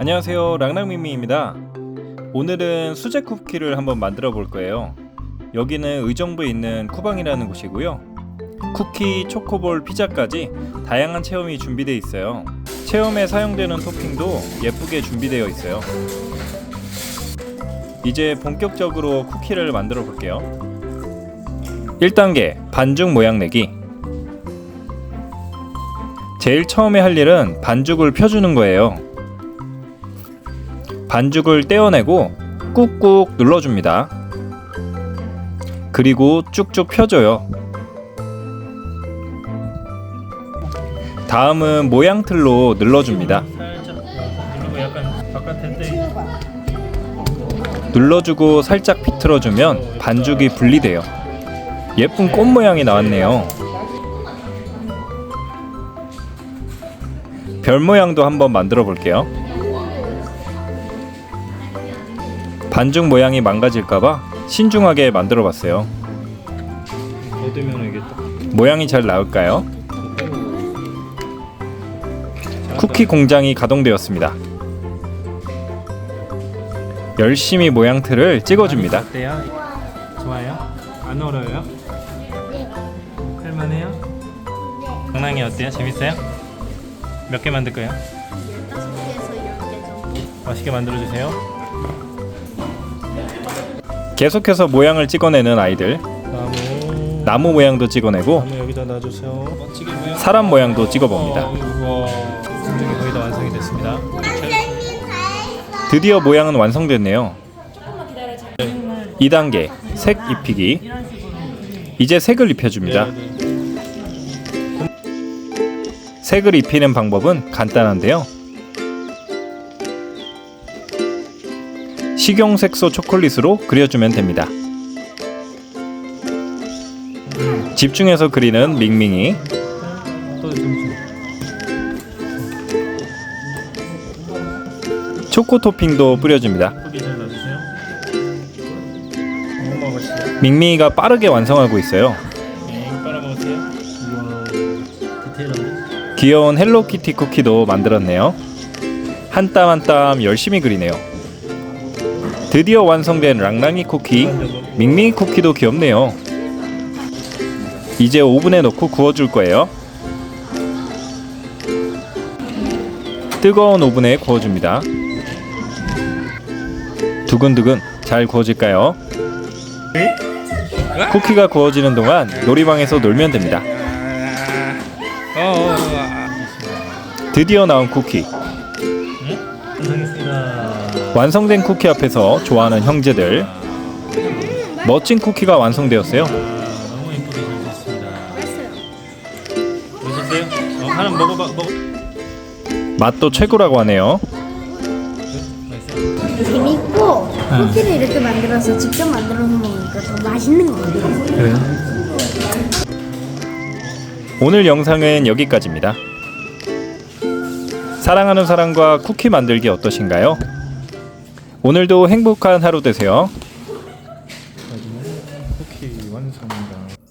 안녕하세요. 랑랑미미입니다. 오늘은 수제 쿠키를 한번 만들어 볼 거예요. 여기는 의정부에 있는 쿠방이라는 곳이고요. 쿠키, 초코볼, 피자까지 다양한 체험이 준비되어 있어요. 체험에 사용되는 토핑도 예쁘게 준비되어 있어요. 이제 본격적으로 쿠키를 만들어 볼게요. 1단계 반죽 모양 내기. 제일 처음에 할 일은 반죽을 펴주는 거예요 반죽을 떼어내고 꾹꾹 눌러줍니다. 그리고 쭉쭉 펴줘요. 다음은 눌러줍니다. 약간 바깥에 떼 눌러주고 살짝 비틀어주면 반죽이 분리돼요. 예쁜 꽃 모양이 나왔네요. 별 모양도 한번 만들어 볼게요. 반죽 모양이 망가질까봐 신중하게 만들어 봤어요. 얻으면 이게 딱 모양이 잘 나올까요? 쿠키 공장이 가동되었습니다. 열심히 모양 틀을 찍어줍니다. 어때요? 좋아요? 안 어려워요? 할만해요? 장난이 어때요? 재밌어요? 몇 개 만들까요? 맛있게 만들어 주세요 계속해서 모양을 찍어내는 아이들. 나무 나무 모양도 찍어내고 나무 여기다 놔주세요 멋지게 모양 사람 모양도 찍어봅니다. 우와 거의 다 완성이 됐습니다 드디어 모양은 완성됐네요. 2단계 색 입히기. 이제 색을 입혀줍니다. 색을 입히는 방법은 간단한데요. 식용색소 초콜릿으로 그려주면 됩니다. 집중해서 그리는 밍밍이. 초코 토핑도 뿌려줍니다. 밍밍이가 빠르게 완성하고 있어요. 귀여운 헬로키티 쿠키도 만들었네요. 한 땀 한 땀 열심히 그리네요. 드디어 완성된 랑랑이 쿠키, 밍밍이 쿠키도 귀엽네요. 이제 오븐에 넣고 구워줄 거예요. 뜨거운 오븐에 구워줍니다. 두근두근 잘 구워질까요? 쿠키가 구워지는 동안 놀이방에서 놀면 됩니다. 드디어 나온 쿠키. 완성했습니다 완성된 쿠키 앞에서 좋아하는 형제들 멋진 쿠키가 완성되었어요. 너무 예쁘게 잘 됐습니다 맛있어요? 어, 하나 먹어봐 먹어 맛도 최고라고 하네요. 맛있어요? 재밌고 쿠키를 이렇게 만들어서 직접 만들어서 먹으니까 더 맛있는 것 같아요. 그래요? 오늘 영상은 여기까지입니다. 사랑하는 사람과 쿠키 만들기 어떠신가요? 오늘도 행복한 하루 되세요. 완성입니다.